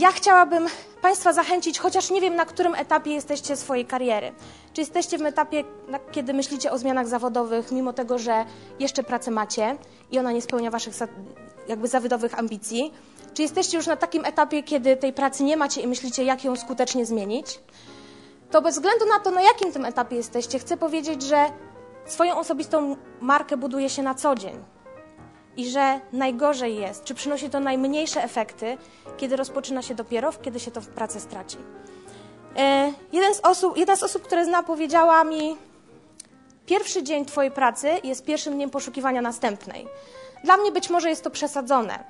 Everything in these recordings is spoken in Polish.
ja chciałabym Państwa zachęcić, chociaż nie wiem, na którym etapie jesteście swojej kariery. Czy jesteście w etapie, kiedy myślicie o zmianach zawodowych, mimo tego, że jeszcze pracę macie i ona nie spełnia Waszych jakby zawodowych ambicji? Czy jesteście już na takim etapie, kiedy tej pracy nie macie i myślicie, jak ją skutecznie zmienić? To bez względu na to, na jakim tym etapie jesteście, chcę powiedzieć, że swoją osobistą markę buduje się na co dzień i że najgorzej jest, czy przynosi to najmniejsze efekty, kiedy rozpoczyna się dopiero, kiedy się to w pracy straci. E, jeden z osób, jedna z osób, które zna, powiedziała mi: Pierwszy dzień Twojej pracy jest pierwszym dniem poszukiwania następnej. Dla mnie być może jest to przesadzone.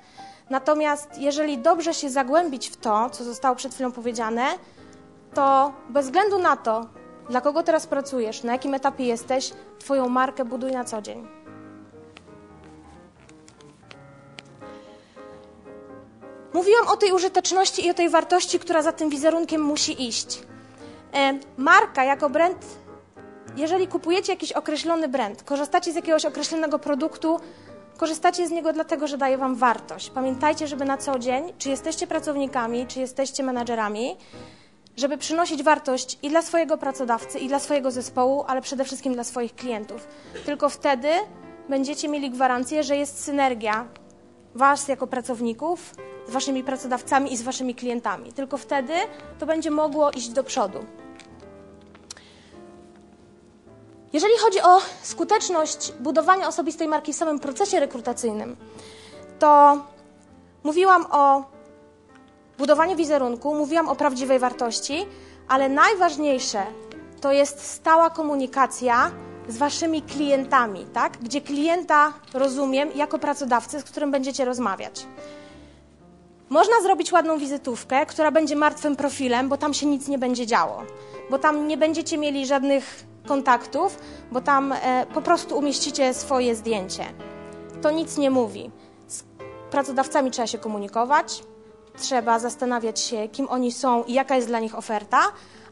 Natomiast jeżeli dobrze się zagłębić w to, co zostało przed chwilą powiedziane, to bez względu na to, dla kogo teraz pracujesz, na jakim etapie jesteś, Twoją markę buduj na co dzień. Mówiłam o tej użyteczności i o tej wartości, która za tym wizerunkiem musi iść. E, marka jako brand, jeżeli kupujecie jakiś określony brand, korzystacie z jakiegoś określonego produktu, korzystacie z niego dlatego, że daje Wam wartość. Pamiętajcie, żeby na co dzień, czy jesteście pracownikami, czy jesteście menadżerami, żeby przynosić wartość i dla swojego pracodawcy, i dla swojego zespołu, ale przede wszystkim dla swoich klientów. Tylko wtedy będziecie mieli gwarancję, że jest synergia Was jako pracowników z waszymi pracodawcami i z waszymi klientami. Tylko wtedy to będzie mogło iść do przodu. Jeżeli chodzi o skuteczność budowania osobistej marki w samym procesie rekrutacyjnym, to mówiłam o budowaniu wizerunku, mówiłam o prawdziwej wartości, ale najważniejsze to jest stała komunikacja z waszymi klientami, tak? gdzie klienta rozumiem jako pracodawcę, z którym będziecie rozmawiać. Można zrobić ładną wizytówkę, która będzie martwym profilem, bo tam się nic nie będzie działo, bo tam nie będziecie mieli żadnych kontaktów, bo tam e, po prostu umieścicie swoje zdjęcie. To nic nie mówi. Z pracodawcami trzeba się komunikować, trzeba zastanawiać się, kim oni są i jaka jest dla nich oferta,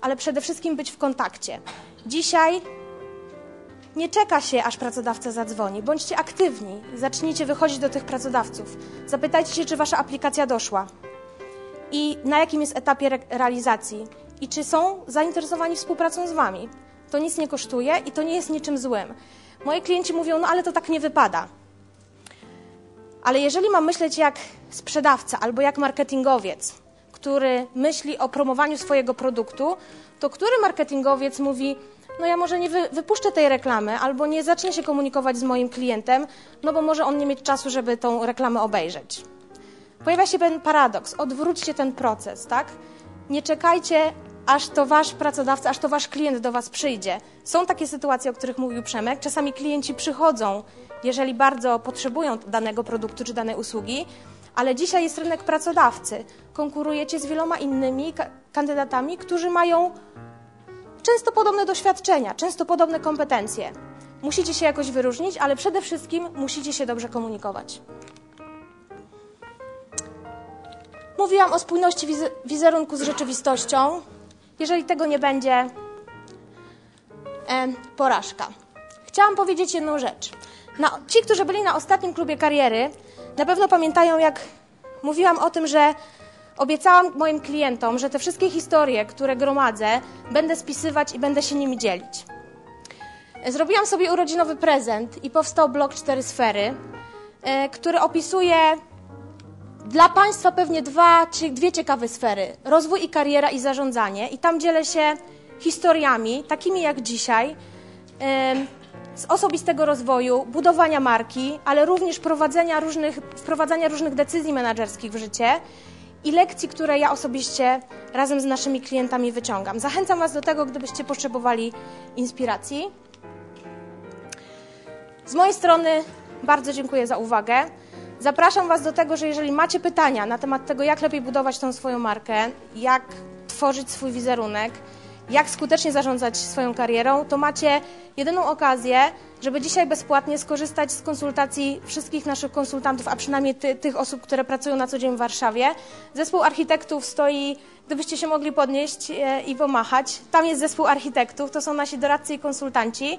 ale przede wszystkim być w kontakcie. Dzisiaj nie czeka się, aż pracodawca zadzwoni. Bądźcie aktywni. Zacznijcie wychodzić do tych pracodawców. Zapytajcie się, czy wasza aplikacja doszła i na jakim jest etapie re realizacji i czy są zainteresowani współpracą z wami. To nic nie kosztuje i to nie jest niczym złym. Moi klienci mówią, no ale to tak nie wypada. Ale jeżeli mam myśleć jak sprzedawca albo jak marketingowiec, który myśli o promowaniu swojego produktu, to który marketingowiec mówi, no ja może nie wy, wypuszczę tej reklamy albo nie zacznę się komunikować z moim klientem, no bo może on nie mieć czasu, żeby tą reklamę obejrzeć. Pojawia się ten paradoks. Odwróćcie ten proces, tak? Nie czekajcie, aż to wasz pracodawca, aż to wasz klient do was przyjdzie. Są takie sytuacje, o których mówił Przemek. Czasami klienci przychodzą, jeżeli bardzo potrzebują danego produktu czy danej usługi, ale dzisiaj jest rynek pracodawcy. Konkurujecie z wieloma innymi kandydatami, którzy mają często podobne doświadczenia, często podobne kompetencje. Musicie się jakoś wyróżnić, ale przede wszystkim musicie się dobrze komunikować. Mówiłam o spójności wizerunku z rzeczywistością. Jeżeli tego nie będzie, e, porażka. Chciałam powiedzieć jedną rzecz. Na, ci, którzy byli na ostatnim klubie kariery, na pewno pamiętają, jak mówiłam o tym, że Obiecałam moim klientom, że te wszystkie historie, które gromadzę, będę spisywać i będę się nimi dzielić. Zrobiłam sobie urodzinowy prezent i powstał blog Cztery Sfery, e, który opisuje dla Państwa pewnie dwa, dwie ciekawe sfery: rozwój i kariera i zarządzanie. I tam dzielę się historiami, takimi jak dzisiaj, z osobistego rozwoju, budowania marki, ale również prowadzenia różnych, wprowadzania różnych decyzji menedżerskich w życie i lekcji, które ja osobiście razem z naszymi klientami wyciągam. Zachęcam Was do tego, gdybyście potrzebowali inspiracji. Z mojej strony bardzo dziękuję za uwagę. Zapraszam Was do tego, że jeżeli macie pytania na temat tego, jak lepiej budować tą swoją markę, jak tworzyć swój wizerunek, jak skutecznie zarządzać swoją karierą, to macie jedyną okazję, żeby dzisiaj bezpłatnie skorzystać z konsultacji wszystkich naszych konsultantów, a przynajmniej ty, tych osób, które pracują na co dzień w Warszawie. Zespół architektów stoi, gdybyście się mogli podnieść e, i pomachać. Tam jest zespół architektów, to są nasi doradcy i konsultanci.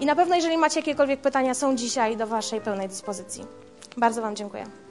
I na pewno, jeżeli macie jakiekolwiek pytania, są dzisiaj do Waszej pełnej dyspozycji. Bardzo Wam dziękuję.